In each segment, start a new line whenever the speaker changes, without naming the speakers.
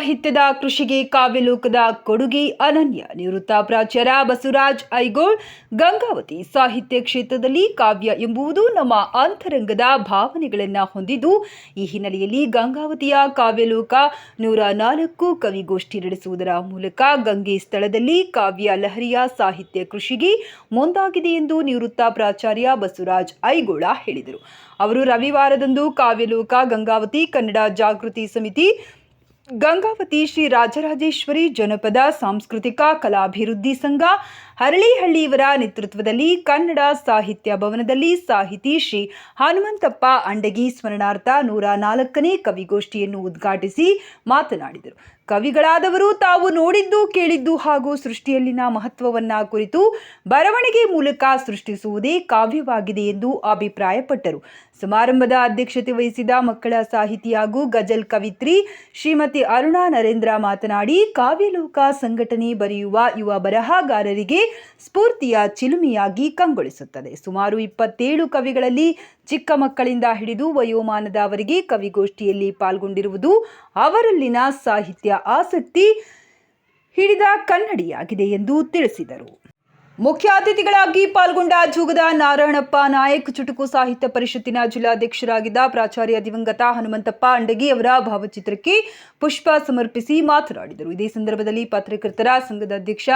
ಸಾಹಿತ್ಯದ ಕೃಷಿಗೆ ಕಾವ್ಯಲೋಕದ ಕೊಡುಗೆ ಅನನ್ಯ. ನಿವೃತ್ತ ಪ್ರಾಚಾರ್ಯ ಬಸವರಾಜ್ ಐಗೋಳ್, ಗಂಗಾವತಿ ಸಾಹಿತ್ಯ ಕ್ಷೇತ್ರದಲ್ಲಿ ಕಾವ್ಯ ಎಂಬುದು ನಮ್ಮ ಅಂತರಂಗದ ಭಾವನೆಗಳನ್ನು ಹೊಂದಿದ್ದು, ಈ ಹಿನ್ನೆಲೆಯಲ್ಲಿ ಗಂಗಾವತಿಯ ಕಾವ್ಯಲೋಕ ನೂರ ನಾಲ್ಕು ಕವಿಗೋಷ್ಠಿ ನಡೆಸುವುದರ ಮೂಲಕ ಗಂಗೆ ಸ್ಥಳದಲ್ಲಿ ಕಾವ್ಯ ಲಹರಿಯ ಸಾಹಿತ್ಯ ಕೃಷಿಗೆ ಮುಂದಾಗಿದೆ ಎಂದು ನಿವೃತ್ತ ಪ್ರಾಚಾರ್ಯ ಬಸವರಾಜ್ ಐಗೋಳ ಹೇಳಿದರು. ಅವರು ರವಿವಾರದಂದು ಕಾವ್ಯಲೋಕ ಗಂಗಾವತಿ ಕನ್ನಡ ಜಾಗೃತಿ ಸಮಿತಿ ಗಂಗಾವತಿ ಶ್ರೀ ರಾಜರಾಜೇಶ್ವರಿ ಜನಪದ ಸಾಂಸ್ಕೃತಿಕ ಕಲಾಭಿವೃದ್ಧಿ ಸಂಘ ಹರಳಿಹಳ್ಳಿಯವರ ನೇತೃತ್ವದಲ್ಲಿ ಕನ್ನಡ ಸಾಹಿತ್ಯ ಭವನದಲ್ಲಿ ಸಾಹಿತಿ ಶ್ರೀ ಹನುಮಂತಪ್ಪ ಅಂಡಗಿ ಸ್ಮರಣಾರ್ಥ ನೂರ ನಾಲ್ಕನೇ ಕವಿಗೋಷ್ಠಿಯನ್ನು ಉದ್ಘಾಟಿಸಿ ಮಾತನಾಡಿದರು. ಕವಿಗಳಾದವರು ತಾವು ನೋಡಿದ್ದು, ಕೇಳಿದ್ದು ಹಾಗೂ ಸೃಷ್ಟಿಯಲ್ಲಿನ ಮಹತ್ವವನ್ನ ಕುರಿತು ಬರವಣಿಗೆ ಮೂಲಕ ಸೃಷ್ಟಿಸುವುದೇ ಕಾವ್ಯವಾಗಿದೆ ಎಂದು ಅಭಿಪ್ರಾಯಪಟ್ಟರು. ಸಮಾರಂಭದ ಅಧ್ಯಕ್ಷತೆ ವಹಿಸಿದ ಮಕ್ಕಳ ಸಾಹಿತಿ ಹಾಗೂ ಗಜಲ್ ಕವಿತ್ರಿ ಶ್ರೀಮತಿ ಅರುಣಾ ನರೇಂದ್ರ ಮಾತನಾಡಿ, ಕಾವ್ಯಲೋಕ ಸಂಘಟನೆ ಬರೆಯುವ ಯುವ ಬರಹಗಾರರಿಗೆ ಸ್ಫೂರ್ತಿಯ ಚಿಲುಮೆಯಾಗಿ ಕಂಗೊಳಿಸುತ್ತದೆ. ಸುಮಾರು ಇಪ್ಪತ್ತೇಳು ಕವಿಗಳಲ್ಲಿ ಚಿಕ್ಕ ಮಕ್ಕಳಿಂದ ಹಿಡಿದು ವಯೋಮಾನದವರಿಗೆ ಕವಿಗೋಷ್ಠಿಯಲ್ಲಿ ಪಾಲ್ಗೊಂಡಿರುವುದು ಅವರಲ್ಲಿನ ಸಾಹಿತ್ಯ ಆಸಕ್ತಿ ಹಿಡಿದ ಕನ್ನಡಿಯಾಗಿದೆ ಎಂದು ತಿಳಿಸಿದರು. ಮುಖ್ಯ ಅತಿಥಿಗಳಾಗಿ ಪಾಲ್ಗೊಂಡ ಜೂಗದ ನಾರಾಯಣಪ್ಪ ನಾಯಕ್ ಚುಟುಕು ಸಾಹಿತ್ಯ ಪರಿಷತ್ತಿನ ಜಿಲ್ಲಾಧ್ಯಕ್ಷರಾಗಿದ್ದ ಪ್ರಾಚಾರ್ಯ ದಿವಂಗತ ಹನುಮಂತಪ್ಪ ಅಂಡಗಿ ಅವರ ಭಾವಚಿತ್ರಕ್ಕೆ ಪುಷ್ಪ ಸಮರ್ಪಿಸಿ ಮಾತನಾಡಿದರು. ಇದೇ ಸಂದರ್ಭದಲ್ಲಿ ಪತ್ರಕರ್ತರ ಸಂಘದ ಅಧ್ಯಕ್ಷ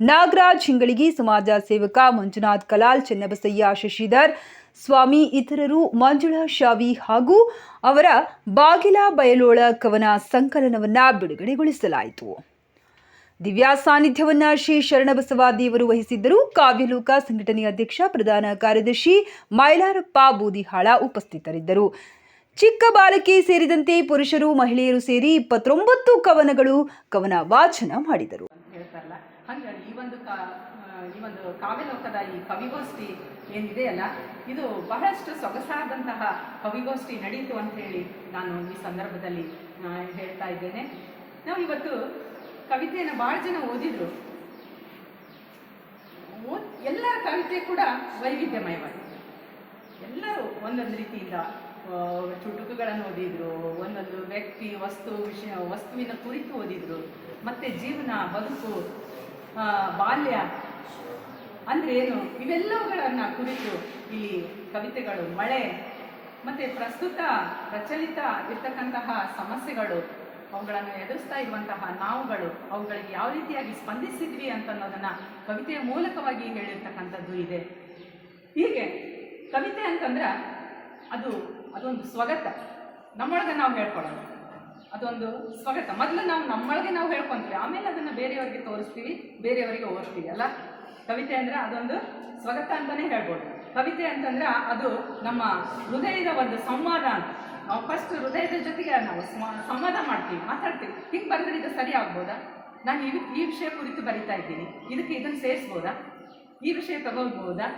ನಾಗರಾಜ್ ಹಿಂಗಳಿಗೆ, ಸಮಾಜ ಸೇವಕ ಮಂಜುನಾಥ್ ಕಲಾಲ್, ಚೆನ್ನಬಸಯ್ಯ ಶಶಿಧರ್, ಸ್ವಾಮಿ ಇತರರು, ಮಂಜುಳಾ ಶಾವಿ ಹಾಗೂ ಅವರ ಬಾಗಿಲ ಬಯಲೋಳ ಕವನ ಸಂಕಲನವನ್ನ ಬಿಡುಗಡೆಗೊಳಿಸಲಾಯಿತು. ದಿವ್ಯಾ ಸಾನ್ನಿಧ್ಯವನ್ನ ಶ್ರೀ ಶರಣಬಸವ ದೇವರು ವಹಿಸಿದ್ದರು. ಕಾವ್ಯಲೋಕ ಸಂಘಟನೆಯ ಅಧ್ಯಕ್ಷ, ಪ್ರಧಾನ ಕಾರ್ಯದರ್ಶಿ ಮೈಲಾರಪ್ಪ ಬೂದಿಹಾಳ ಉಪಸ್ಥಿತರಿದ್ದರು. ಚಿಕ್ಕ ಬಾಲಕಿ ಸೇರಿದಂತೆ ಪುರುಷರು, ಮಹಿಳೆಯರು ಸೇರಿ ಇಪ್ಪತ್ತೊಂಬತ್ತು ಕವನಗಳು ಕವನ ವಾಚನ ಮಾಡಿದರು.
ಈ ಒಂದು ಈ ಒಂದು ಕಾವ್ಯಲೋಕದ ಈ ಕವಿಗೋಷ್ಠಿ ಏನಿದೆಯಲ್ಲ ಇದು ಬಹಳಷ್ಟು ಸೊಗಸಾದಂತಹ ಕವಿಗೋಷ್ಠಿ ನಡೀತು ಅಂತ ಹೇಳಿ ನಾನು ಈ ಸಂದರ್ಭದಲ್ಲಿ ಹೇಳ್ತಾ ಇದ್ದೇನೆ. ನಾವು ಇವತ್ತು ಕವಿತೆಯನ್ನು ಭಾಳ ಜನ ಓದಿದ್ರು. ಓದ್ ಎಲ್ಲರ ಕವಿತೆ ಕೂಡ ವೈವಿಧ್ಯಮಯವಾಗಿದೆ ಎಲ್ಲರೂ ಒಂದೊಂದು ರೀತಿಯಿಂದ ಚುಟುಕುಗಳನ್ನು ಓದಿದ್ರು, ಒಂದೊಂದು ವ್ಯಕ್ತಿ, ವಸ್ತು ವಿಷಯ ವಸ್ತುವಿನ ಕುರಿತು ಓದಿದ್ರು. ಮತ್ತೆ ಜೀವನ, ಬದುಕು ಬಾಲ್ಯ, ಅಂದ್ರೆ ಏನು? ಇವೆಲ್ಲವುಗಳನ್ನ ಕುರಿತು ಇಲ್ಲಿ ಕವಿತೆಗಳು, ಮಳೆ, ಮತ್ತೆ ಪ್ರಸ್ತುತ, ಪ್ರಚಲಿತ, ಇರ್ತಕ್ಕಂತಹ ಸಮಸ್ಯೆಗಳು ಅವುಗಳನ್ನು ಎದುರಿಸ್ತಾ ಇರುವಂತಹ ನಾವುಗಳು ಅವುಗಳಿಗೆ ಯಾವ ರೀತಿಯಾಗಿ ಸ್ಪಂದಿಸಿದ್ವಿ ಅಂತ ಅನ್ನೋದನ್ನ ಕವಿತೆಯ ಮೂಲಕವಾಗಿ ಹೇಳಿರ್ತಕ್ಕಂಥದ್ದು ಇದೆ. ಹೀಗೆ ಕವಿತೆ ಅಂತಂದ್ರೆ ಅದು ಅದೊಂದು ಸ್ವಗತ. ನಮ್ಮೊಳಗೆ ನಾವು ಹೇಳ್ಕೊಳ್ಳೋದು ಅದೊಂದು ಸ್ವಗತ. ಮೊದಲು ನಾವು ನಮ್ಮೊಳಗೆ ನಾವು ಹೇಳ್ಕೊಂತೀವಿ. ಆಮೇಲೆ ಅದನ್ನು ಬೇರೆಯವರಿಗೆ ತೋರಿಸ್ತೀವಿ, ಬೇರೆಯವರಿಗೆ ಓದಿಸ್ತೀವಿ ಅಲ್ಲ? ಕವಿತೆ ಅಂದ್ರೆ ಅದೊಂದು ಸ್ವಗತ ಅಂತಲೇ ಹೇಳ್ಬೋದು. ಕವಿತೆ ಅಂತಂದ್ರೆ ಅದು ನಮ್ಮ ಹೃದಯದ ಒಂದು ಸಂವಾದ ಅಂತ. ಫಸ್ಟ್ ಹೃದಯದ ಜೊತೆಗೆ ನಾವು ಸಂವಾದ ಮಾಡ್ತೀವಿ, ಮಾತಾಡ್ತೀವಿ. ಹಿಂಗೆ ಬರೆದ್ರೆ ಇದು ಸರಿ ಆಗ್ಬೋದಾ? ನಾನು ಈ ಈ ವಿಷಯ ಕುರಿತು ಬರಿತಾ ಇದ್ದೀನಿ. ಇದಕ್ಕೆ ಇದನ್ನು ಸೇರಿಸ್ಬೋದಾ? ಈ ವಿಷಯ ತಗೋಬೋದಾ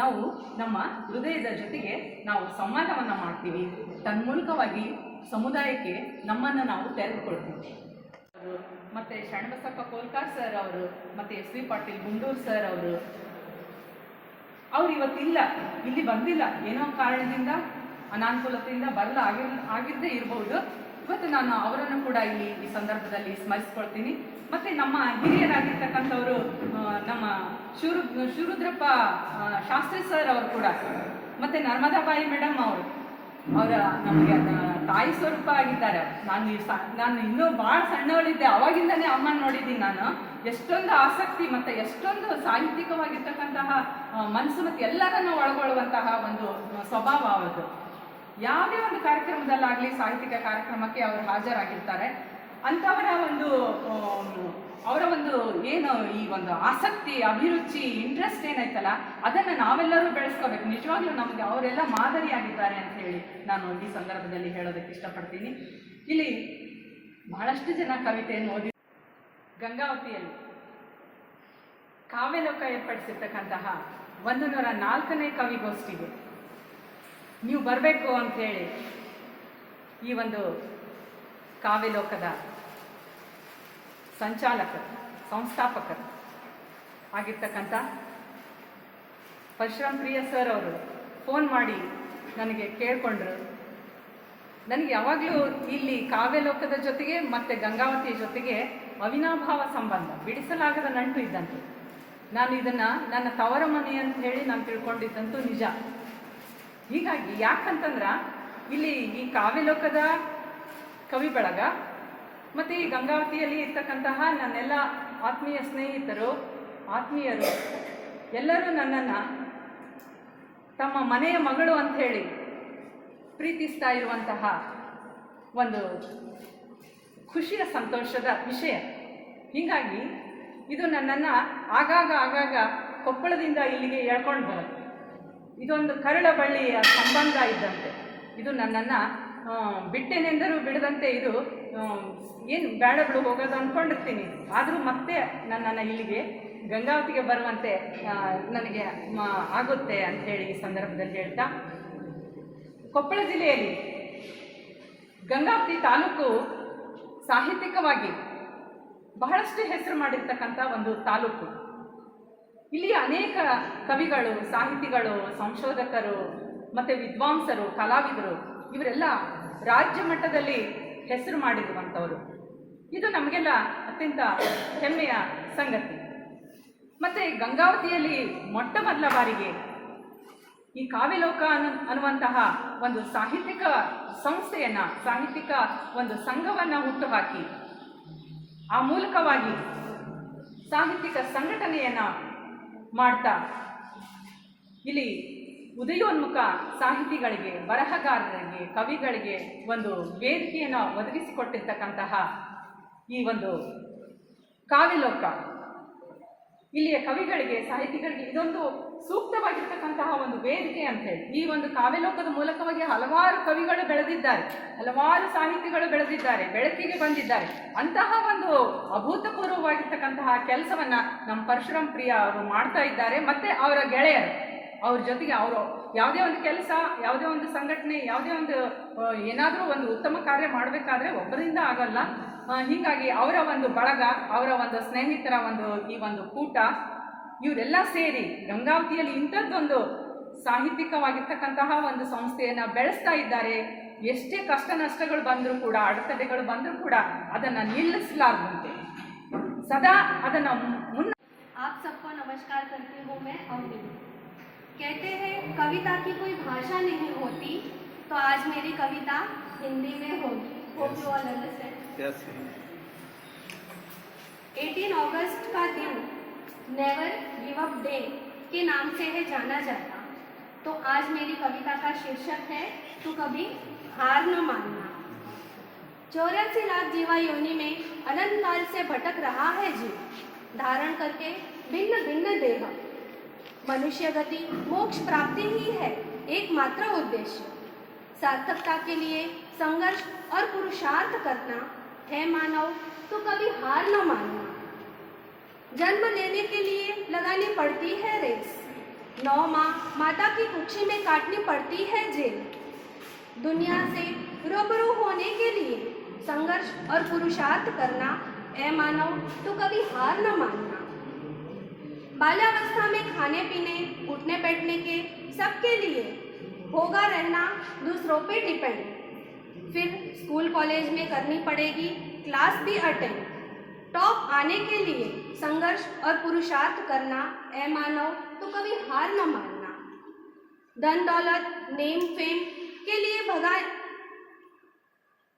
ನಾವು ನಮ್ಮ ಹೃದಯದ ಜೊತೆಗೆ ನಾವು ಸಂವಾದವನ್ನು ಮಾಡ್ತೀವಿ. ತನ್ಮೂಲಕವಾಗಿ ಸಮುದಾಯಕ್ಕೆ ನಮ್ಮನ್ನು ನಾವು ತೆರೆದುಕೊಳ್ತೀವಿ. ಅವರು ಮತ್ತೆ ಶರಣಬಸಪ್ಪ ಕೋಲ್ಕಾರ್ ಸರ್ ಅವರು, ಮತ್ತು S V Patil Gundur sir ಅವರು. ಅವ್ರು ಇವತ್ತಿಲ್ಲ. ಇಲ್ಲಿ ಬಂದಿಲ್ಲ. ಏನೋ ಕಾರಣದಿಂದ ಅನಾನುಕೂಲತೆಯಿಂದ ಬರಲ್ಲ ಆಗಿರ್ ಆಗಿದ್ದೇ ಇರಬಹುದು. ಇವತ್ತು ನಾನು ಅವರನ್ನು ಕೂಡ ಇಲ್ಲಿ ಈ ಸಂದರ್ಭದಲ್ಲಿ ಸ್ಮರಿಸ್ಕೊಳ್ತೀನಿ. ಮತ್ತೆ ನಮ್ಮ ಹಿರಿಯರಾಗಿರ್ತಕ್ಕಂಥವರು ನಮ್ಮ ಶಿವರು ಶಿವರುದ್ರಪ್ಪ ಶಾಸ್ತ್ರಿ ಸರ್ ಅವರು ಕೂಡ, ಮತ್ತೆ ನರ್ಮದಾಬಾಯಿ ಮೇಡಮ್ ಅವರು, ಅವರ ನಮಗೆ ತಾಯಿ ಸ್ವರೂಪ ಆಗಿದ್ದಾರೆ. ನಾನು ನಾನು ಇನ್ನೂ ಭಾಳ ಸಣ್ಣವಳಿದ್ದೆ. ಅವಾಗಿಂದನೇ ಅಮ್ಮನ ನೋಡಿದ್ದೀನಿ ನಾನು. ಎಷ್ಟೊಂದು ಆಸಕ್ತಿ ಮತ್ತೆ ಎಷ್ಟೊಂದು ಸಾಹಿತ್ಯಿಕವಾಗಿರ್ತಕ್ಕಂತಹ ಮನಸ್ಸು ಮತ್ತೆ ಎಲ್ಲರನ್ನು ಒಳಗೊಳ್ಳುವಂತಹ ಒಂದು ಸ್ವಭಾವ ಅವರದು ಯಾವುದೇ ಒಂದು ಕಾರ್ಯಕ್ರಮದಲ್ಲಾಗಲಿ, ಸಾಹಿತ್ಯಿಕ ಕಾರ್ಯಕ್ರಮಕ್ಕೆ ಅವರು ಹಾಜರಾಗಿರ್ತಾರೆ. ಅಂಥವರ ಒಂದು ಅವರ ಒಂದು ಏನು ಈ ಒಂದು ಆಸಕ್ತಿ, ಅಭಿರುಚಿ ಇಂಟ್ರೆಸ್ಟ್ ಏನೈತಲ್ಲ ಅದನ್ನು ನಾವೆಲ್ಲರೂ ಬೆಳೆಸ್ಕೋಬೇಕು. ನಿಜವಾಗ್ಲೂ ನಮಗೆ ಅವರೆಲ್ಲ ಮಾದರಿಯಾಗಿದ್ದಾರೆ ಅಂತ ಹೇಳಿ ನಾನು ಈ ಸಂದರ್ಭದಲ್ಲಿ ಹೇಳೋದಕ್ಕೆ ಇಷ್ಟಪಡ್ತೀನಿ. ಇಲ್ಲಿ ಬಹಳಷ್ಟು ಜನ ಕವಿತೆಯನ್ನು ಓದಿ ಗಂಗಾವತಿಯಲ್ಲಿ ಕಾವ್ಯಲೋಕ ಏರ್ಪಡಿಸಿರ್ತಕ್ಕಂತಹ ಒಂದು ನೂರ ನಾಲ್ಕನೇ ಕವಿಗೋಷ್ಠಿಗೆ ನೀವು ಬರಬೇಕು ಅಂಥೇಳಿ ಈ ಒಂದು ಕಾವ್ಯಲೋಕದ ಸಂಚಾಲಕರು, ಸಂಸ್ಥಾಪಕರು ಆಗಿರ್ತಕ್ಕಂಥ ಪರಶುರಾಮ್ ಪ್ರಿಯ ಸರ್ ಅವರು ಫೋನ್ ಮಾಡಿ ನನಗೆ ಕೇಳಿಕೊಂಡ್ರು. ನನಗೆ ಯಾವಾಗಲೂ ಇಲ್ಲಿ ಕಾವ್ಯಲೋಕದ ಜೊತೆಗೆ ಮತ್ತು ಗಂಗಾವತಿಯ ಜೊತೆಗೆ ಅವಿನಾಭಾವ ಸಂಬಂಧ, ಬಿಡಿಸಲಾಗದ ನಂಟು ಇದ್ದಂತೆ. ನಾನು ಇದನ್ನು ನನ್ನ ತವರ ಮನೆ ಅಂತ ಹೇಳಿ ನಾನು ತಿಳ್ಕೊಂಡಿದ್ದಂತೂ ನಿಜ. ಹೀಗಾಗಿ ಯಾಕಂತಂದ್ರ ಇಲ್ಲಿ ಈ ಕಾವ್ಯಲೋಕದ ಕವಿ ಬಳಗ ಮತ್ತು ಈ ಗಂಗಾವತಿಯಲ್ಲಿ ಇರ್ತಕ್ಕಂತಹ ನನ್ನೆಲ್ಲ ಆತ್ಮೀಯ ಸ್ನೇಹಿತರು, ಆತ್ಮೀಯರು, ಎಲ್ಲರೂ ನನ್ನನ್ನು ತಮ್ಮ ಮನೆಯ ಮಗಳು ಅಂತ ಹೇಳಿ ಪ್ರೀತಿಸ್ತಾ ಇರುವಂತಹ ಒಂದು ಖುಷಿಯ ಸಂತೋಷದ ವಿಷಯ. ಹೀಗಾಗಿ ಇದು ನನ್ನನ್ನು ಆಗಾಗ ಆಗಾಗ ಕೊಪ್ಪಳದಿಂದ ಇಲ್ಲಿಗೆ ಎಳ್ಕೊಂಡು ಬರುತ್ತೆ. ಇದೊಂದು ಕರಳ ಬಳ್ಳಿಯ ಸಂಬಂಧ ಇದ್ದಂತೆ. ಇದು ನನ್ನನ್ನು ಬಿಟ್ಟೇನೆಂದರೂ ಬಿಡದಂತೆ ಇದು ಏನು ಬೇಡಗಳು ಬಿಡು ಹೋಗೋದು ಅಂದ್ಕೊಂಡಿರ್ತೀನಿ ಆದರೂ ಮತ್ತೆ ನನ್ನನ್ನು ಇಲ್ಲಿಗೆ ಗಂಗಾವತಿಗೆ ಬರುವಂತೆ ನನಗೆ ಆಗುತ್ತೆ ಅಂತ ಹೇಳಿ ಈ ಸಂದರ್ಭದಲ್ಲಿ ಹೇಳ್ತಾ, ಕೊಪ್ಪಳ ಜಿಲ್ಲೆಯಲ್ಲಿ ಗಂಗಾವತಿ ತಾಲೂಕು ಸಾಹಿತ್ಯಿಕವಾಗಿ ಬಹಳಷ್ಟು ಹೆಸರು ಮಾಡಿರ್ತಕ್ಕಂಥ ಒಂದು ತಾಲೂಕು. ಇಲ್ಲಿ ಅನೇಕ ಕವಿಗಳು, ಸಾಹಿತಿಗಳು, ಸಂಶೋಧಕರು, ಮತ್ತು ವಿದ್ವಾಂಸರು, ಕಲಾವಿದರು, ಇವರೆಲ್ಲ ರಾಜ್ಯ ಮಟ್ಟದಲ್ಲಿ ಹೆಸರು ಮಾಡಿರುವಂಥವರು. ಇದು ನಮಗೆಲ್ಲ ಅತ್ಯಂತ ಹೆಮ್ಮೆಯ ಸಂಗತಿ. ಮತ್ತು ಗಂಗಾವತಿಯಲ್ಲಿ ಮೊಟ್ಟ ಮೊದಲ ಬಾರಿಗೆ ಈ ಕಾವ್ಯಲೋಕ ಅನ್ನು ಅನ್ನುವಂತಹ ಒಂದು ಸಾಹಿತ್ಯಿಕ ಸಂಸ್ಥೆಯನ್ನು, ಸಾಹಿತ್ಯಿಕ ಒಂದು ಸಂಘವನ್ನು ಹುಟ್ಟುಹಾಕಿ, ಆ ಮೂಲಕವಾಗಿ ಸಾಹಿತ್ಯಿಕ ಸಂಘಟನೆಯನ್ನು ಮಾಡ್ತಾ. ಇಲ್ಲಿ ಉದಯೋನ್ಮುಖ ಸಾಹಿತಿಗಳಿಗೆ, ಬರಹಗಾರರಿಗೆ, ಕವಿಗಳಿಗೆ ಒಂದು ವೇದಿಕೆಯನ್ನು ಒದಗಿಸಿಕೊಟ್ಟಿರ್ತಕ್ಕಂತಹ ಈ ಒಂದು ಕಾವ್ಯಲೋಕ. ಇಲ್ಲಿಯ ಕವಿಗಳಿಗೆ, ಸಾಹಿತಿಗಳಿಗೆ ಇದೊಂದು ಸೂಕ್ತವಾಗಿರ್ತಕ್ಕಂತಹ ಒಂದು ವೇದಿಕೆ ಅಂತ ಹೇಳಿ. ಈ ಒಂದು ಕಾವ್ಯಲೋಕದ ಮೂಲಕವಾಗಿ ಹಲವಾರು ಕವಿಗಳು ಬೆಳೆದಿದ್ದಾರೆ, ಹಲವಾರು ಸಾಹಿತಿಗಳು ಬೆಳೆದಿದ್ದಾರೆ, ಬೆಳಕಿಗೆ ಬಂದಿದ್ದಾರೆ. ಅಂತಹ ಒಂದು ಅಭೂತಪೂರ್ವವಾಗಿರ್ತಕ್ಕಂತಹ ಕೆಲಸವನ್ನ ನಮ್ಮ ಪರಶುರಾಮ್ ಪ್ರಿಯ ಅವರು ಮಾಡ್ತಾ ಇದ್ದಾರೆ. ಮತ್ತೆ ಅವರ ಗೆಳೆಯರು, ಅವ್ರ ಜೊತೆಗೆ ಅವರು ಯಾವುದೇ ಒಂದು ಕೆಲಸ, ಯಾವುದೇ ಒಂದು ಸಂಘಟನೆ, ಯಾವುದೇ ಒಂದು ಏನಾದರೂ ಒಂದು ಉತ್ತಮ ಕಾರ್ಯ ಮಾಡಬೇಕಾದ್ರೆ ಒಬ್ಬರಿಂದ ಆಗಲ್ಲ. ಹೀಗಾಗಿ ಅವರ ಒಂದು ಬಳಗ, ಅವರ ಒಂದು ಸ್ನೇಹಿತರ ಒಂದು ಈ ಒಂದು ಕೂಟ ಇವರೆಲ್ಲ ಸೇರಿ ಗಂಗಾವತಿಯಲ್ಲಿ ಇಂಥದ್ದೊಂದು ಸಾಹಿತ್ಯಿಕವಾಗಿರ್ತಕ್ಕಂತಹ ಒಂದು ಸಂಸ್ಥೆಯನ್ನು ಬೆಳೆಸ್ತಾ ಇದ್ದಾರೆ ಎಷ್ಟೇ ಕಷ್ಟ ನಷ್ಟಗಳು ಬಂದರೂ ಕೂಡ ಅಡೆತಡೆಗಳು ಬಂದರೂ ಕೂಡ ಅದನ್ನು ನಿಲ್ಲಿಸಲಾರದಂತೆ ಸದಾ ಅದನ್ನು ಮುನ್ನ
आप सबको नमस्कार करती हूँ मैं अवनी कहते हैं कविता की कोई भाषा नहीं होती तो आज मेरी कविता हिंदी में होगी hope you all understand
Yes.
18 अगस्त का दिन नेवर गिव अप डे के नाम से है जाना जाता तो आज मेरी कविता का शीर्षक है, तू कभी हार न मानना। चौरासी लाख जीवा योनि में अनंत काल से भटक रहा है जीव। धारण करके भिन्न भिन्न देह। मनुष्य गति मोक्ष प्राप्ति ही है, एकमात्र उद्देश्य। सार्थकता के लिए संघर्ष और पुरुषार्थ करना। है मानव तो कभी हार न मानना। जन्म लेने के लिए लगानी पड़ती है रेस। नौ माह माता की कुक्षी में काटनी पड़ती है जेल। दुनिया से रूबरू होने के लिए संघर्ष और पुरुषार्थ करना ए मानव तो कभी हार न मानना। बाल्यावस्था में खाने पीने, उठने बैठने के सबके लिए होगा रहना दूसरों पे डिपेंड। फिर स्कूल कॉलेज में करनी पड़ेगी, क्लास भी अटेंड। टॉप आने के लिए संघर्ष और पुरुषार्थ करना ए मानव तो कभी हार न मानना। धन दौलत, नेम, फेम के लिए भगाए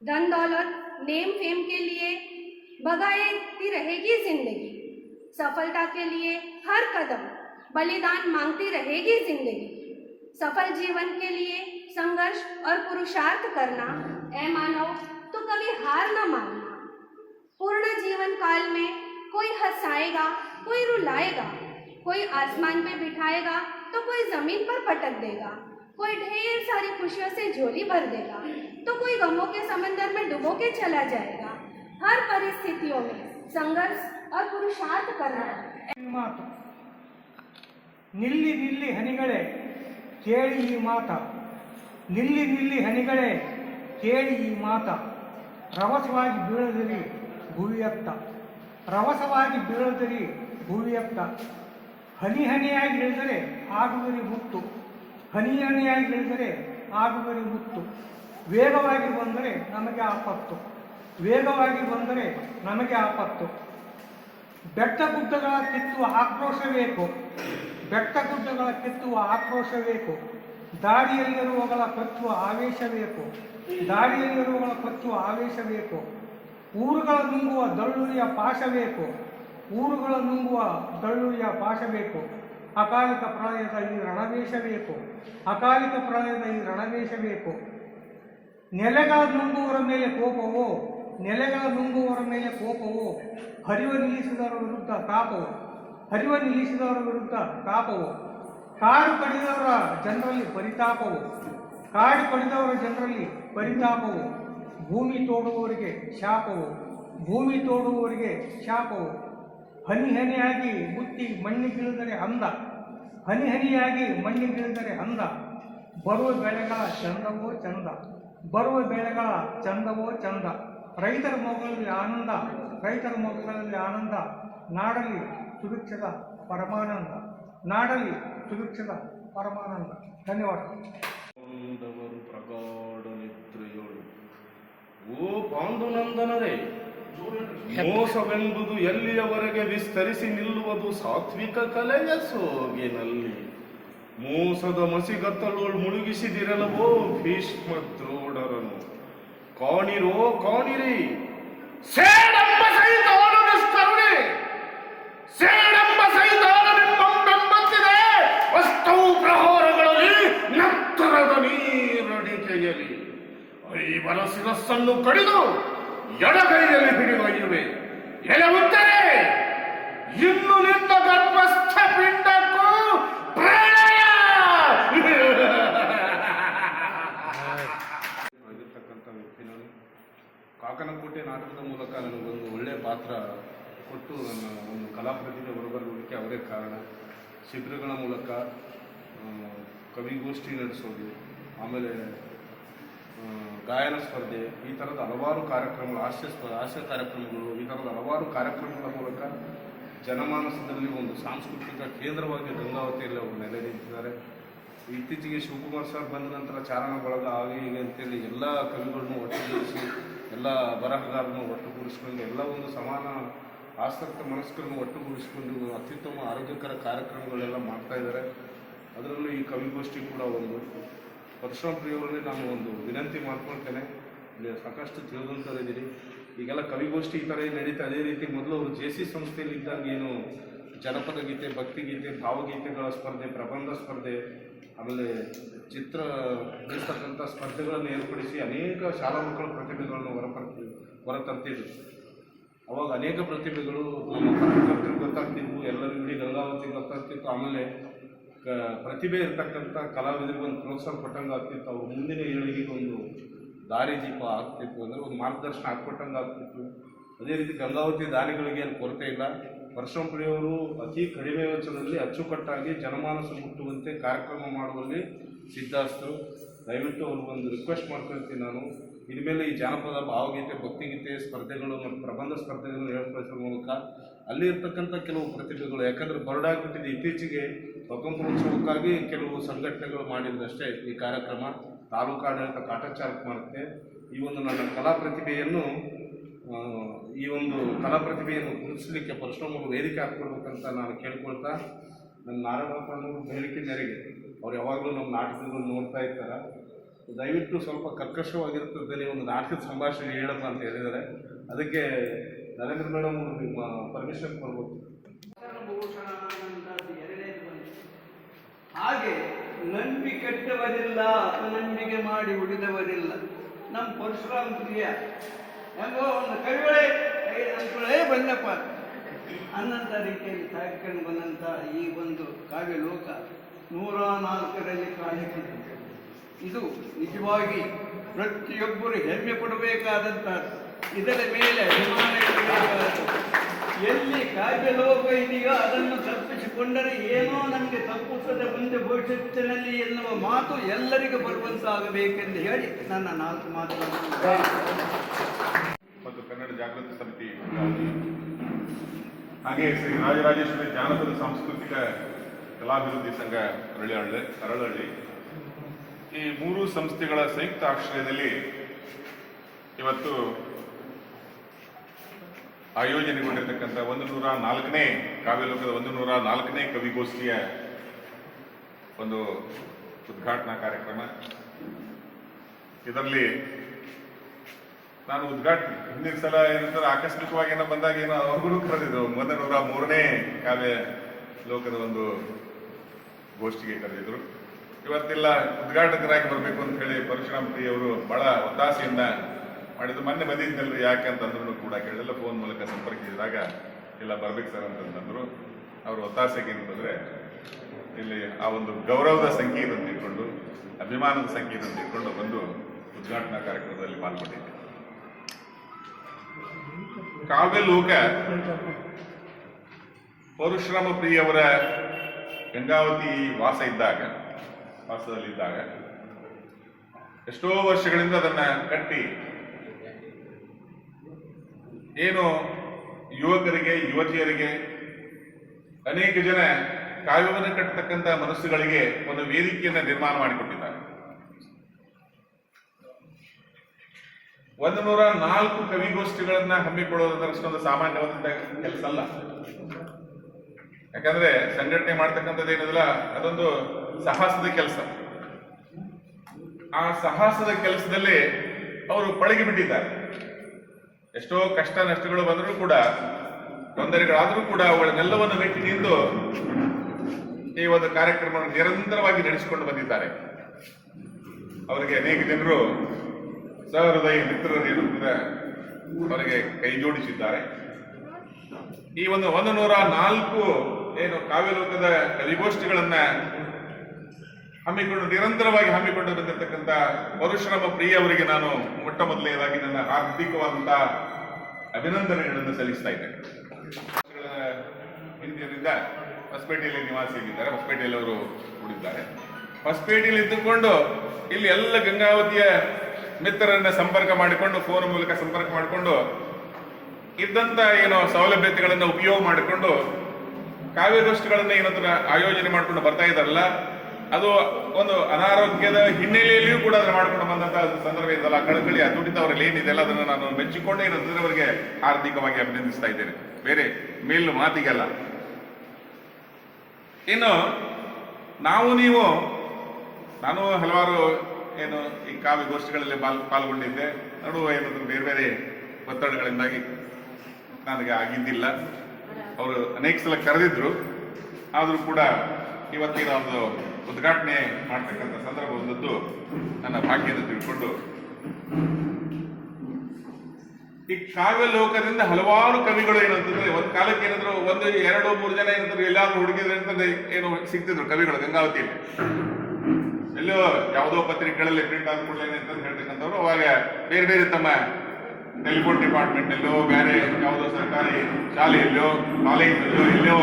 धन दौलत, नेम, फेम के लिए भगाएती रहेगी ज़िंदगी। सफलता के लिए हर कदम, बलिदान मांगती रहेगी ज़िंदगी। सफल जीवन के लिए संघर्ष और पुरुषार्थ करना ए मानव तो कभी हार न मानना। पूर्ण जीवन काल में कोई हंसाएगा कोई रुलाएगा कोई आसमान पे बिठाएगा तो कोई जमीन पर पटक देगा कोई ढेर सारी खुशियों से झोली भर देगा तो कोई गमों के समंदर में डुबो के चला जाएगा हर परिस्थितियों में संघर्ष और पुरुषार्थ करना
ಮಾತು ನಿಲ್ಲಿ ನಿಲ್ಲಿ ಹನಿಗಳೇ ಕೇಳಿ ಈ ಮಾತ ನಿಲ್ಲಿ ನಿಲ್ಲಿ ಹನಿಗಳೇ ಕೇಳಿ ಈ ಮಾತ ರಭಸವಾಗಿ ಬೀಳದಿರಿ ಭುವಿಯತ್ತ ರವಸವಾಗಿ ಬೀಳದರಿ ಭುವಿಯತ್ತ ಹನಿ ಹನಿಯಾಗಿ ಇಳಿದರೆ ಆಗುವರಿ ಮುತ್ತು. ಹನಿ ಹನಿಯಾಗಿ ಇಳಿದರೆ ಆಗುವರಿ ಮುತ್ತು. ವೇಗವಾಗಿ ಬಂದರೆ ನಮಗೆ ಆಪತ್ತು ವೇಗವಾಗಿ ಬಂದರೆ ನಮಗೆ ಆಪತ್ತು ಬೆಟ್ಟ ಗುಡ್ಡಗಳ ಕಿತ್ತುವ ಆಕ್ರೋಶ ಬೇಕು. ಬೆಟ್ಟ ಗುಡ್ಡಗಳ ಕಿತ್ತುವ ಆಕ್ರೋಶ ಬೇಕು. ದಾರಿಯಲ್ಲಿರುವಗಳ ಕತ್ತುವ ಆವೇಶ ಬೇಕು. ದಾರಿಯಲ್ಲಿರುವಗಳ ಕತ್ತುವ ಆವೇಶ ಬೇಕು. ಊರುಗಳ ನುಂಗುವ ದಳ್ಳುರಿಯ ಪಾಶ ಬೇಕು. ಊರುಗಳ ನುಂಗುವ ದಳ್ಳುರಿಯ ಪಾಶ ಬೇಕು. ಅಕಾಲಿಕ ಪ್ರಳಯದ ಈ ರಣವೇಶ ಬೇಕು. ಅಕಾಲಿಕ ಪ್ರಳಯದ ಈ ರಣವೇಶ ಬೇಕು. ನೆಲೆಗಳ ನುಂಗುವರ ಮೇಲೆ ಕೋಪವೋ, ನೆಲೆಗಳ ನುಂಗುವರ ಮೇಲೆ ಕೋಪವೋ, ಹರಿವ ನಿಲ್ಲಿಸಿದವರ ವಿರುದ್ಧ ತಾಪವು, ಹರಿವ ನಿಲ್ಲಿಸಿದವರ ವಿರುದ್ಧ ತಾಪವು, ಕಾಡು ಕಡಿದವರ ಜನರಲ್ಲಿ ಪರಿತಾಪವು, ಕಾಡು ಕಡಿದವರ ಜನರಲ್ಲಿ ಪರಿತಾಪವು ಭೂಮಿ ತೋಡುವವರಿಗೆ ಶಾಪವು, ಭೂಮಿ ತೋಡುವವರಿಗೆ ಶಾಪವು. ಹನಿ ಹನಿಯಾಗಿ ಬುತ್ತಿ ಮಣ್ಣಿಗಿಳಿದರೆ ಅಂದ ಹನಿ ಹನಿಯಾಗಿ ಮಣ್ಣಿಗಿಳಿದರೆ ಅಂದ ಬರುವ ಬೆಳೆಗಳ ಚಂದವೋ ಚಂದ, ಬರುವ ಬೆಳೆಗಳ ಚಂದವೋ ಚಂದ. ರೈತರ ಮೊಗಲಲ್ಲಿ ಆನಂದ, ರೈತರ ಮೊಗಲಲ್ಲಿ ಆನಂದ. ನಾಡಲ್ಲಿ ಸುಭಿಕ್ಷದ ಪರಮಾನಂದ, ನಾಡಲ್ಲಿ ಸುಭಿಕ್ಷದ ಪರಮಾನಂದ. ಧನ್ಯವಾದ.
ಪಾಂಡುನಂದನರೇ ಮೋಸವೆಂಬುದು ಎಲ್ಲಿಯವರೆಗೆ ವಿಸ್ತರಿಸಿ ನಿಲ್ಲುವುದು ಸಾತ್ವಿಕ ಕಲೆಯ ಸೋಗಿನಲ್ಲಿ. ಮೋಸದ ಮಸಿಗತ್ತಲು ಮುಳುಗಿಸಿದಿರಲವೋ ಭೀಷ್ಮ ದ್ರೋಡರನು. ಕಾಣಿರೋ ಕಾಣಿರಿ. ಸೇಡಂಬ ಸಹಿತ ನಿಷ್ಕರುಣೆ ಐವರ ಶಿರಸ್ಸನ್ನು ಕಡಿದು ಎಡಗೈಯಲ್ಲಿ ಹಿಡಿಯುವೆ ಉತ್ತರೆ. ಇನ್ನು ನಿಂತ ಗರ್ಭಸ್ಥ ಪಿಂಡಕ್ಕೂ ಪ್ರಣಯ. ಕಾಕನಕೋಟೆ ನಾಟಕದ ಮೂಲಕ ನನಗೊಂದು ಒಳ್ಳೆಯ ಪಾತ್ರ ಕೊಟ್ಟು ನನ್ನ ಒಂದು ಕಲಾಪ್ರತಿಭೆ ಹೊರಬರುವುದಕ್ಕೆ ಅವರೇ ಕಾರಣ. ಶಿಬಿರಗಳ ಮೂಲಕ ಕವಿಗೋಷ್ಠಿ ನಡೆಸೋದು, ಆಮೇಲೆ ಗಾಯನ ಸ್ಪರ್ಧೆ, ಈ ಥರದ ಹಲವಾರು ಕಾರ್ಯಕ್ರಮಗಳು, ಹಾಸ್ಯ ಹಾಸ್ಯ ಕಾರ್ಯಕ್ರಮಗಳು, ಈ ಥರದ ಹಲವಾರು ಕಾರ್ಯಕ್ರಮಗಳ ಮೂಲಕ ಜನಮಾನಸದಲ್ಲಿ ಒಂದು ಸಾಂಸ್ಕೃತಿಕ ಕೇಂದ್ರವಾಗಿ ಗಂಗಾವತಿಯಲ್ಲಿ ಅವರು ನೆಲೆ ನಿಂತಿದ್ದಾರೆ. ಇತ್ತೀಚೆಗೆ ಶಿವಕುಮಾರ್ ಸರ್ ಬಂದ ನಂತರ ಚಾರಣ ಬಳಗ ಹಾಗೆ ಹೀಗೆ ಅಂತೇಳಿ ಎಲ್ಲ ಕವಿಗಳನ್ನು ಒಟ್ಟುಗೂಡಿಸಿ, ಎಲ್ಲ ಬರಹಗಾರರನ್ನು ಒಟ್ಟುಗೂಡಿಸ್ಕೊಂಡು, ಎಲ್ಲ ಒಂದು ಸಮಾನ ಆಸಕ್ತ ಮನಸ್ಕರನ್ನು ಒಟ್ಟುಗೂಡಿಸ್ಕೊಂಡು ಅತ್ಯುತ್ತಮ ಆರೋಗ್ಯಕರ ಕಾರ್ಯಕ್ರಮಗಳೆಲ್ಲ ಮಾಡ್ತಾ ಇದ್ದಾರೆ. ಅದರಲ್ಲೂ ಈ ಕವಿಗೋಷ್ಠಿ ಕೂಡ ಒಂದು. ಪರಶುರಾಮ್ ಪ್ರಿಯವರಲ್ಲಿ ನಾನು ಒಂದು ವಿನಂತಿ ಮಾಡ್ಕೊಳ್ತೇನೆ. ಸಾಕಷ್ಟು ತಿಳಿದಂಥದ್ದಿದ್ದೀರಿ ಈಗೆಲ್ಲ ಕವಿಗೋಷ್ಠಿ ಈ ಥರ ನಡೀತಾ ಅದೇ ರೀತಿ ಮೊದಲು ಅವರು ಜೆ ಸಿ ಸಂಸ್ಥೆಯಲ್ಲಿ ಇದ್ದಾಗ ಏನು ಜನಪದ ಗೀತೆ ಭಕ್ತಿಗೀತೆ ಭಾವಗೀತೆಗಳ ಸ್ಪರ್ಧೆ, ಪ್ರಬಂಧ ಸ್ಪರ್ಧೆ, ಆಮೇಲೆ ಚಿತ್ರ ಬಿಡಿಸ್ತಕ್ಕಂಥ ಸ್ಪರ್ಧೆಗಳನ್ನು ಏರ್ಪಡಿಸಿ ಅನೇಕ ಶಾಲಾ ಮಕ್ಕಳ ಪ್ರತಿಭೆಗಳನ್ನು ಹೊರಪಡ್ತಿ ಹೊರತರ್ತಿದ್ರು. ಅವಾಗ ಅನೇಕ ಪ್ರತಿಭೆಗಳು ನಮ್ಮ ಗೊತ್ತಾಗ್ತಿದ್ವು. ಎಲ್ಲರಿಗೂ ಇಡೀ ಗಂಗಾವತಿ ಗೊತ್ತಾಗ್ತಿತ್ತು. ಆಮೇಲೆ ಪ್ರತಿಭೆ ಇರ್ತಕ್ಕಂಥ ಕಲಾವಿದರಿಗೆ ಒಂದು ಪ್ರೋತ್ಸಾಹ ಕೊಟ್ಟಂಗೆ ಆಗ್ತಿತ್ತು. ಅವ್ರ ಮುಂದಿನ ಏಳಿಗೆಗೆ ಒಂದು ದಾರಿ ದೀಪ ಆಗ್ತಿತ್ತು ಅಂದರೆ ಒಂದು ಮಾರ್ಗದರ್ಶನ ಹಾಕ್ಕೊಟ್ಟಂಗೆ ಆಗ್ತಿತ್ತು. ಅದೇ ರೀತಿ ಗಂಗಾವತಿ ದಾರಿಗಳಿಗೆ ಏನು ಕೊರತೆ ಇಲ್ಲ. ಪರಶುರಾಮಪ್ರಿಯವರು ಅತಿ ಕಡಿಮೆ ವೆಚ್ಚದಲ್ಲಿ ಅಚ್ಚುಕಟ್ಟಾಗಿ ಜನಮಾನಸ ಮುಟ್ಟುವಂತೆ ಕಾರ್ಯಕ್ರಮ ಮಾಡುವಲ್ಲಿ ಸಿದ್ಧಾಸ್ತರು. ದಯವಿಟ್ಟು ಅವ್ರಿಗೊಂದು ರಿಕ್ವೆಸ್ಟ್ ಮಾಡ್ಕೊಳ್ತೀನಿ ನಾನು. ಇನ್ಮೇಲೆ ಈ ಜಾನಪದ ಭಾವಗೀತೆ, ಭಕ್ತಿಗೀತೆ, ಸ್ಪರ್ಧೆಗಳು ಮತ್ತು ಪ್ರಬಂಧ ಸ್ಪರ್ಧೆಗಳನ್ನು ಏರ್ಪಡಿಸುವ ಮೂಲಕ ಅಲ್ಲಿ ಇರ್ತಕ್ಕಂಥ ಕೆಲವು ಪ್ರತಿಭೆಗಳು, ಯಾಕಂದ್ರೆ ಬರಡಾಗ್ಬಿಟ್ಟಿದೆ ಇತ್ತೀಚೆಗೆ ಸ್ವಾತಂತ್ರ್ಯೋತ್ಸವಕ್ಕಾಗಿ ಕೆಲವು ಸಂಘಟನೆಗಳು ಮಾಡಿದ್ದಷ್ಟೇ ಈ ಕಾರ್ಯಕ್ರಮ ತಾಲೂಕು ಆಡಳಿತ ಕಾಟಾಚಾರಕ್ಕೆ ಮಾಡುತ್ತೆ ಈ ಒಂದು ನನ್ನ ಕಲಾ ಪ್ರತಿಭೆಯನ್ನು ಈ ಒಂದು ಕಲಾ ಪ್ರತಿಭೆಯನ್ನು ಗುರುತಿಸಲಿಕ್ಕೆ ಪರಶುರಾಮರು ವೇದಿಕೆ ಹಾಕ್ಕೊಡ್ಬೇಕಂತ ನಾನು ಕೇಳ್ಕೊಳ್ತಾ, ನನ್ನ ನಾರಾಯಣಪ್ಪನವರು ಹೇಳಿಕೆ ಮೇರೆಗೆ, ಅವ್ರು ಯಾವಾಗಲೂ ನಮ್ಮ ನಾಟಕಗಳು ನೋಡ್ತಾ ಇರ್ತಾರೆ. ದಯವಿಟ್ಟು ಸ್ವಲ್ಪ ಕರ್ಕಶವಾಗಿರ್ತದೆ ಒಂದು ನಾಟಕದ ಸಂಭಾಷಣೆ ಹೇಳಪ್ಪ ಅಂತ ಹೇಳಿದ್ದಾರೆ. ಅದಕ್ಕೆ ನರೇಂದ್ರ ಮೇಡಮ್ ನಿಮ್ಮ ಪರ್ಮಿಷನ್
ಕೊಡ್ಬೋದು. ಹಾಗೆ ನಂಬಿ ಕೆಟ್ಟವರಿಲ್ಲ, ಅಪನಂಬಿಕೆ ಮಾಡಿ ಉಳಿದವರಿಲ್ಲ. ನಮ್ಮ ಪರಶುರಾಮ್ ಪ್ರಿಯ ಎಂಬೋ ಒಂದು ಕವಿಗಳೇ ಅಂದ್ಕೊಳ್ಳೇ ಬಂದಪ್ಪ ಅನ್ನಂಥ ರೀತಿಯಲ್ಲಿ ಸಾಕೊಂಡು ಬಂದಂಥ ಈ ಒಂದು ಕಾವ್ಯ ಲೋಕ ನೂರ ನಾಲ್ಕರಲ್ಲಿ ಕಾಣಿಸಿದೆ ಇದು ನಿಜವಾಗಿ ಪ್ರತಿಯೊಬ್ಬರು ಹೆಮ್ಮೆ ಪಡಬೇಕಾದಂಥದ್ದು ಇದರ ಮೇಲೆ ಅಭಿಮಾನ ಎಲ್ಲಿ ಎಲ್ಲಿ ಕಾವ್ಯಲೋಕ ಇದೆಯೋ ಅದನ್ನು ತಪ್ಪಿಸಿಕೊಂಡರೆ ಏನೋ ನಮಗೆ ತಪ್ಪಿಸದ ಮುಂದೆ ಭವಿಷ್ಯತ್ತಿನಲ್ಲಿ ಎನ್ನುವ ಮಾತು ಎಲ್ಲರಿಗೂ ಬರುವಂತಾಗಬೇಕೆಂದು ಹೇಳಿ ನನ್ನ ನಾಲ್ಕು ಮಾತುಗಳನ್ನು
ಮತ್ತು ಕನ್ನಡ ಜಾಗೃತಿ ಸಮಿತಿ ಹಾಗೆ ಶ್ರೀ ರಾಜರಾಜೇಶ್ವರಿ ಜಾನಪದ ಸಾಂಸ್ಕೃತಿಕ ಕಲಾಭಿವೃದ್ಧಿ ಸಂಘ ಅರಳಿಹಳ್ಳಿ ಅರಳಹಳ್ಳಿ ಈ ಮೂರು ಸಂಸ್ಥೆಗಳ ಸಂಯುಕ್ತ ಆಶ್ರಯದಲ್ಲಿ ಇವತ್ತು ಆಯೋಜನೆಗೊಂಡಿರ್ತಕ್ಕಂಥ ಒಂದು ನೂರ ನಾಲ್ಕನೇ ಕಾವ್ಯಲೋಕದ ಒಂದು ನೂರ ನಾಲ್ಕನೇ ಕವಿಗೋಷ್ಠಿಯ ಒಂದು ಉದ್ಘಾಟನಾ ಕಾರ್ಯಕ್ರಮ. ಇದರಲ್ಲಿ ನಾನು ಉದ್ಘಾಟನೆ ಹಿಂದಿನ ಸಲ ಏನಂತಾರೆ, ಆಕಸ್ಮಿಕವಾಗಿ ಏನೋ ಬಂದಾಗ ಏನೋ ಅವ್ರಿಗೂ ಕರೆದಿದ್ರು ಒಂದು ನೂರ ಮೂರನೇ ಕಾವ್ಯ ಲೋಕದ ಒಂದು ಗೋಷ್ಠಿಗೆ ಕರೆದಿದ್ರು. ಇವತ್ತೆಲ್ಲ, ಉದ್ಘಾಟಕರಾಗಿ ಬರಬೇಕು ಅಂತ ಹೇಳಿ ಪರಶುರಾಮ್ ಪ್ರಿಯವರು ಬಹಳ ಒತ್ತಾಸೆಯಿಂದ ಮಾಡಿದ್ರು ಮೊನ್ನೆ ಬಂದಿದ್ದಲ್ರಿ ಯಾಕೆ ಅಂತಂದ್ರು ಕೂಡ ಫೋನ್ ಮೂಲಕ ಸಂಪರ್ಕಿಸಿದಾಗ, ಇಲ್ಲ, ಬರ್ಬೇಕು ಸರ್ ಅಂತಂದ್ರು ಅವ್ರ ಒತ್ತಾಸೆಗೆ ಅಂತಂದ್ರೆ ಇಲ್ಲಿ ಆ ಒಂದು ಗೌರವದ ಸಂಖ್ಯೆಯನ್ನು ಇಟ್ಕೊಂಡು, ಅಭಿಮಾನದ ಸಂಖ್ಯೆಯನ್ನು ಇಟ್ಕೊಂಡು ಬಂದು ಉದ್ಘಾಟನಾ ಕಾರ್ಯಕ್ರಮದಲ್ಲಿ ಪಾಲ್ಗೊಂಡಿದ್ದೆ. ಕಾವ್ಯ ಲೋಕ ಪರಶುರಾಮ ಪ್ರಿಯವರ ಗಂಗಾವತಿ ವಾಸ ಇದ್ದಾಗ, ವಾಸದಲ್ಲಿದ್ದಾಗ, ಎಷ್ಟೋ ವರ್ಷಗಳಿಂದ ಅದನ್ನ ಕಟ್ಟಿ ಏನು ಯುವಕರಿಗೆ, ಯುವತಿಯರಿಗೆ, ಅನೇಕ ಜನ ಕಾವ್ಯವನ್ನು ಕಟ್ಟತಕ್ಕಂಥ ಮನಸ್ಸುಗಳಿಗೆ ಒಂದು ವೇದಿಕೆಯನ್ನು ನಿರ್ಮಾಣ ಮಾಡಿಕೊಟ್ಟಿದ್ದಾರೆ. ಒಂದು ನೂರ ನಾಲ್ಕು ಕವಿಗೋಷ್ಠಿಗಳನ್ನ ಹಮ್ಮಿಕೊಳ್ಳೋದಂದ್ರೆ ಸಾಮಾನ್ಯವಾದಂತ ಕೆಲಸ ಅಲ್ಲ. ಯಾಕಂದ್ರೆ ಸಂಘಟನೆ ಮಾಡ್ತಕ್ಕಂಥದ್ದು ಏನದಲ್ಲ, ಅದೊಂದು ಸಾಹಸದ ಕೆಲಸ. ಆ ಸಾಹಸದ ಕೆಲಸದಲ್ಲಿ ಅವರು ಪಳಗಿ ಬಿಟ್ಟಿದ್ದಾರೆ ಎಷ್ಟೋ ಕಷ್ಟ ನಷ್ಟಗಳು ಬಂದರೂ ಕೂಡ, ತೊಂದರೆಗಳಾದರೂ ಕೂಡ ಅವುಗಳನ್ನೆಲ್ಲವನ್ನು ಮೆಟ್ಟಿ ನಿಂತು ಈ ಒಂದು ಕಾರ್ಯಕ್ರಮವನ್ನು ನಿರಂತರವಾಗಿ ನಡೆಸಿಕೊಂಡು ಬಂದಿದ್ದಾರೆ. ಅವರಿಗೆ ಅನೇಕ ಜನರು ಸಹೃದಯ ಮಿತ್ರರು ಅವರಿಗೆ ಕೈ ಜೋಡಿಸಿದ್ದಾರೆ. ಈ ಒಂದು ಒಂದು ನೂರ ನಾಲ್ಕು ಏನು ಕಾವ್ಯಲೋಕದ ಕವಿಗೋಷ್ಠಿಗಳನ್ನ ಹಮ್ಮಿಕೊಂಡು ನಿರಂತರವಾಗಿ ಹಮ್ಮಿಕೊಂಡು ಬಂದಿರತಕ್ಕಂಥ ಪರಶುರಾಮ ಪ್ರಿಯ ಅವರಿಗೆ ನಾನು ಮೊಟ್ಟ ಮೊದಲನೇದಾಗಿ ನನ್ನ ಹಾರ್ದಿಕವಾದಂತಹ ಅಭಿನಂದನೆಗಳನ್ನು ಸಲ್ಲಿಸ್ತಾ ಇದ್ದೇನೆ. ಹಿಂದಿನಿಂದ ಹೊಸಪೇಟೆಯಲ್ಲಿ ನಿವಾಸಿಯಾಗಿದ್ದಾರೆ ಹೊಸಪೇಟೆಯಲ್ಲಿ ಅವರು ಕೂಡಿದ್ದಾರೆ ಹೊಸಪೇಟೆಯಲ್ಲಿ ಇದ್ದುಕೊಂಡು ಇಲ್ಲಿ ಎಲ್ಲ ಗಂಗಾವತಿಯ ಮಿತ್ರರನ್ನ ಸಂಪರ್ಕ ಮಾಡಿಕೊಂಡು ಫೋನ್ ಮೂಲಕ ಸಂಪರ್ಕ ಮಾಡಿಕೊಂಡು ಇದ್ದಂತ ಏನೋ ಸೌಲಭ್ಯತೆಗಳನ್ನು ಉಪಯೋಗ ಮಾಡಿಕೊಂಡು ಕಾವ್ಯಗೋಷ್ಠಿಗಳನ್ನ ಏನಂತ ಆಯೋಜನೆ ಮಾಡ್ಕೊಂಡು ಬರ್ತಾ ಇದ್ದಾರಲ್ಲ, ಅದು ಒಂದು ಅನಾರೋಗ್ಯದ ಹಿನ್ನೆಲೆಯಲ್ಲಿಯೂ ಕೂಡ ಅದನ್ನು ಮಾಡಿಕೊಂಡು ಬಂದಂತಹ ಸಂದರ್ಭ ಇದೆಲ್ಲ ಕಳಕಳಿ, ಆ ಏನಿದೆ ಏನಿದೆಲ್ಲ ಅದನ್ನು ನಾನು ಮೆಚ್ಚಿಕೊಂಡೇ ಇರೋದ್ರವರಿಗೆ ಹಾರ್ದಿಕವಾಗಿ ಅಭಿನಂದಿಸ್ತಾ ಇದ್ದೇನೆ. ಬೇರೆ ಮೇಲು ಮಾತಿಗೆಲ್ಲ. ಇನ್ನು, ನಾವು ನೀವು, ನಾನು ಹಲವಾರು ಏನು ಈ ಕಾವ್ಯಗೋಷ್ಠಿಗಳಲ್ಲಿ ಪಾಲ್, ಪಾಲ್ಗೊಂಡಿದ್ದೆ. ನಡುವೆ ಏನಾದರೂ ಬೇರೆ ಬೇರೆ ಒತ್ತಡಗಳಿಂದಾಗಿ ನನಗೆ ಆಗಿದ್ದಿಲ್ಲ. ಅವರು ಅನೇಕ ಸಲ ಕರೆದಿದ್ರು. ಆದರೂ ಕೂಡ ಇವತ್ತಿನ ಒಂದು ಉದ್ಘಾಟನೆ ಮಾಡ್ತಕ್ಕಂಥ ಸಂದರ್ಭ ಬಂದದ್ದು ನನ್ನ ಭಾಗ್ಯ ತಿಳ್ಕೊಂಡು. ಈ ಕಾವ್ಯ ಲೋಕದಿಂದ ಹಲವಾರು ಕವಿಗಳು ಏನಂತಂದ್ರೆ ಒಂದು ಕಾಲಕ್ಕೆ ಏನಾದ್ರು ಒಂದು, ಎರಡು, ಮೂರು ಜನ ಏನಾದ್ರು ಎಲ್ಲಾದ್ರೂ ಹುಡುಗಿದ್ರೆ ಅಂತಂದ್ರೆ ಏನು ಸಿಗ್ತಿದ್ರು ಕವಿಗಳು ಗಂಗಾವತಿಯಲ್ಲಿ. ಎಲ್ಲೋ ಯಾವುದೋ ಪತ್ರಿಕೆಗಳಲ್ಲಿ ಪ್ರಿಂಟ್ ಆದ ಕೂಡಲೇ ಅಂತ ಹೇಳ್ತಕ್ಕಂಥವ್ರು, ಅವಾಗ ಬೇರೆ ಬೇರೆ ತಮ್ಮ ಟೆಲಿಫೋನ್ ಡಿಪಾರ್ಟ್ಮೆಂಟ್ ಎಲ್ಲೋ, ಬೇರೆ ಯಾವುದೋ ಸರ್ಕಾರಿ ಶಾಲೆಯಲ್ಲೋ ಕಾಲೇಜಲ್ಲೋ ಎಲ್ಲೋ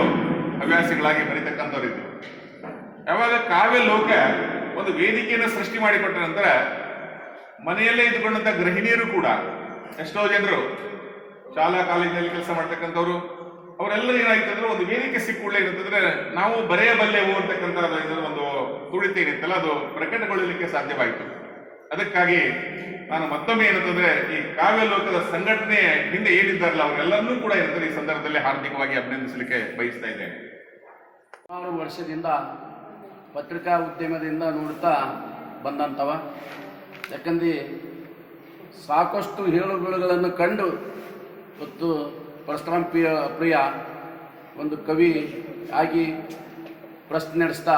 ಹವ್ಯಾಸಿಗಳಾಗಿ ಬರೀತಕ್ಕಂಥವ್ರು ಇದ್ರು. ಯಾವಾಗ ಕಾವ್ಯ ಲೋಕ ಒಂದು ವೇದಿಕೆಯನ್ನು ಸೃಷ್ಟಿ ಮಾಡಿಕೊಟ್ಟ ನಂತರ ಮನೆಯಲ್ಲೇ ಇದ್ಕೊಂಡಂತ ಗೃಹಿಣಿಯರು ಕೂಡ ಎಷ್ಟೋ ಜನರು ಶಾಲಾ ಕಾಲೇಜಿನಲ್ಲಿ ಕೆಲಸ ಮಾಡ್ತಕ್ಕಂಥವ್ರು, ಅವರೆಲ್ಲ ಏನಾಯ್ತು ಅಂದ್ರೆ ಒಂದು ವೇದಿಕೆ ಸಿಕ್ಕೊಳ್ಳೆ ಏನಂತಂದ್ರೆ ನಾವು ಬರೆಯಬಲ್ಲೆವು ಅಂತಕ್ಕಂಥ ಒಂದು ತುಳಿತ ಏನಿತ್ತಲ್ಲ ಅದು ಪ್ರಕಟಗೊಳ್ಳಲಿಕ್ಕೆ ಸಾಧ್ಯವಾಯಿತು. ಅದಕ್ಕಾಗಿ ನಾನು ಮತ್ತೊಮ್ಮೆ ಏನಂತಂದ್ರೆ ಈ ಕಾವ್ಯ ಲೋಕದ ಸಂಘಟನೆ ಹಿಂದೆ ಏನಿದ್ದಾರಲ್ಲ, ಅವರೆಲ್ಲರನ್ನೂ ಕೂಡ ಏನಂತಂದ್ರೆ ಈ ಸಂದರ್ಭದಲ್ಲಿ ಹಾರ್ದಿಕವಾಗಿ ಅಭಿನಂದಿಸಲಿಕ್ಕೆ ಬಯಸ್ತಾ ಇದ್ದೇನೆ.
ವರ್ಷದಿಂದ ಪತ್ರಿಕಾ ಉದ್ಯಮದಿಂದ ನೋಡ್ತಾ ಬಂದಂಥವ ಯಾಕಂದ್ರೆ ಸಾಕಷ್ಟು ಹೇಳುಗಳನ್ನು ಕಂಡು ಇವತ್ತು ಪರಶುರಾಮ್ ಪ್ರಿಯ ಪ್ರಿಯ ಒಂದು ಕವಿ ಆಗಿ ಪ್ರಶ್ನೆ ನಡೆಸ್ತಾ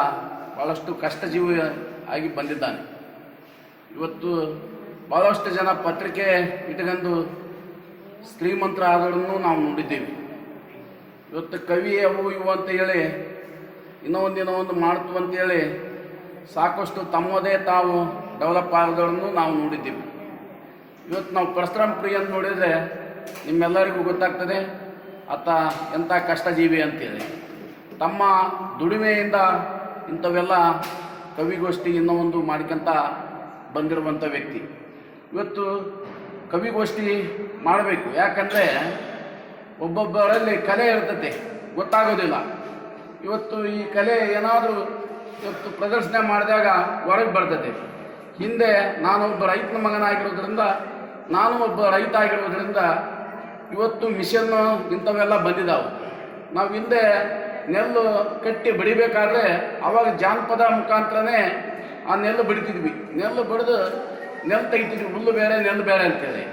ಭಾಳಷ್ಟು ಕಷ್ಟಜೀವಿ ಆಗಿ ಬಂದಿದ್ದಾನೆ. ಇವತ್ತು ಭಾಳಷ್ಟು ಜನ ಪತ್ರಿಕೆ ಇಟ್ಕೊಂಡು ಶ್ರೀಮಂತರಾದರನ್ನು ನಾವು ನೋಡಿದ್ದೇವೆ. ಇವತ್ತು ಕವಿ ಅವು ಇವು ಅಂತ ಹೇಳಿ ಇನ್ನೂ ಒಂದು ಇನ್ನೂ ಒಂದು ಮಾಡ್ತು ಅಂತೇಳಿ ಸಾಕಷ್ಟು ತಮ್ಮದೇ ತಾವು ಡೆವಲಪ್ ಆಗೋದನ್ನು ನಾವು ನೋಡಿದ್ದೀವಿ. ಇವತ್ತು ನಾವು ಪರಶುರಾಮ್ ಪ್ರಿಯನ್ನು ನೋಡಿದರೆ ನಿಮ್ಮೆಲ್ಲರಿಗೂ ಗೊತ್ತಾಗ್ತದೆ, ಆತ ಎಂಥ ಕಷ್ಟಜೀವಿ ಅಂತೇಳಿ. ತಮ್ಮ ದುಡಿಮೆಯಿಂದ ಇಂಥವೆಲ್ಲ ಕವಿಗೋಷ್ಠಿ ಇನ್ನೂ ಒಂದು ಮಾಡ್ಕೊಂತ ಬಂದಿರುವಂಥ ವ್ಯಕ್ತಿ. ಇವತ್ತು ಕವಿಗೋಷ್ಠಿ ಮಾಡಬೇಕು. ಯಾಕಂದರೆ ಒಬ್ಬೊಬ್ಬರಲ್ಲಿ ಕಲೆ ಇರ್ತದೆ, ಗೊತ್ತಾಗೋದಿಲ್ಲ. ಇವತ್ತು ಈ ಕಲೆ ಏನಾದರೂ ಇವತ್ತು ಪ್ರದರ್ಶನ ಮಾಡಿದಾಗ ಹೊರಗೆ ಬರ್ತದೆ. ಹಿಂದೆ ನಾನು ಒಬ್ಬ ರೈತನ ಮಗನಾಗಿರೋದ್ರಿಂದ, ನಾನು ಒಬ್ಬ ರೈತ ಆಗಿರೋದ್ರಿಂದ ಇವತ್ತು ಮಿಷನ್ನು ಇಂಥವೆಲ್ಲ ಬಂದಿದ್ದಾವೆ ನಾವು ಹಿಂದೆ ನೆಲ್ಲು ಕಟ್ಟಿ ಬಡಿಬೇಕಾದ್ರೆ ಆವಾಗ ಜಾನಪದ ಮುಖಾಂತರನೇ ಆ ನೆಲ್ಲು ಬಡಿತಿದ್ವಿ. ನೆಲ್ಲು ಬಡಿದು ನೆಲ್ಲು ತೆಗಿತಿದ್ವಿ. ಹುಲ್ಲು ಬೇರೆ ನೆಲ್ಲು ಬೇರೆ ಅಂತೇಳಿ.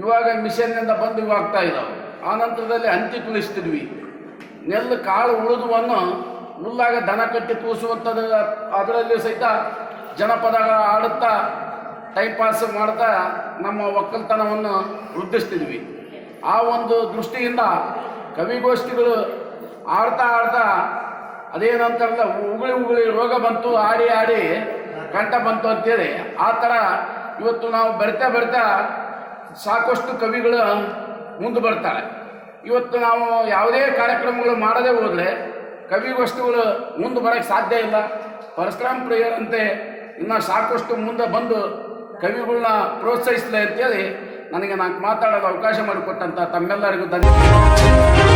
ಇವಾಗ ಮಿಷನ್ನಿಂದ ಬಂದು ಇವಾಗ್ತಾ ಇದ್ದಾವೆ ಆ ನಂತರದಲ್ಲಿ ಹಂತಿ ತುಳಿಸ್ತಿದ್ವಿ. ನೆಲ್ಲು ಕಾಳು ಉಳಿದುವನ್ನು ಹುಲ್ಲಾಗ ದನ ಕಟ್ಟಿ ಕೂಸುವಂಥದ್ದು ಅದರಲ್ಲಿ ಸಹಿತ ಜನಪದ ಆಡುತ್ತಾ ಟೈಮ್ ಪಾಸ್ ಮಾಡ್ತಾ ನಮ್ಮ ಒಕ್ಕಲ್ತನವನ್ನು ವೃದ್ಧಿಸ್ತಿದ್ವಿ. ಆ ಒಂದು ದೃಷ್ಟಿಯಿಂದ ಕವಿಗೋಷ್ಠಿಗಳು ಆಡ್ತಾ ಆಡ್ತಾ ಅದೇನಂತಾರಲ್ಲ ಉಗುಳಿ ಉಗುಳಿ ರೋಗ ಬಂತು ಆಡಿ ಆಡಿ ಕಂಠ ಬಂತು ಅಂತೇಳಿ. ಆ ಥರ ಇವತ್ತು ನಾವು ಬರಿತಾ ಬರಿತಾ ಸಾಕಷ್ಟು ಕವಿಗಳು ಮುಂದೆ ಬರ್ತಾರೆ. ಇವತ್ತು ನಾವು ಯಾವುದೇ ಕಾರ್ಯಕ್ರಮಗಳು ಮಾಡದೇ ಹೋದರೆ ವಸ್ತುಗಳು ಮುಂದೆ ಬರೋಕ್ಕೆ ಸಾಧ್ಯ ಇಲ್ಲ. ಪರಶುರಾಮ್ ಪ್ರಿಯರಂತೆ ಇನ್ನೂ ಸಾಕಷ್ಟು ಮುಂದೆ ಬಂದು ಕವಿಗಳನ್ನ ಪ್ರೋತ್ಸಾಹಿಸಲಿ ಅಂತೇಳಿ ನನಗೆ ನಾಲ್ಕು ಮಾತಾಡೋದು ಅವಕಾಶ ಮಾಡಿಕೊಟ್ಟಂಥ ತಮ್ಮೆಲ್ಲರಿಗೂ ಧನ್ಯವಾದ.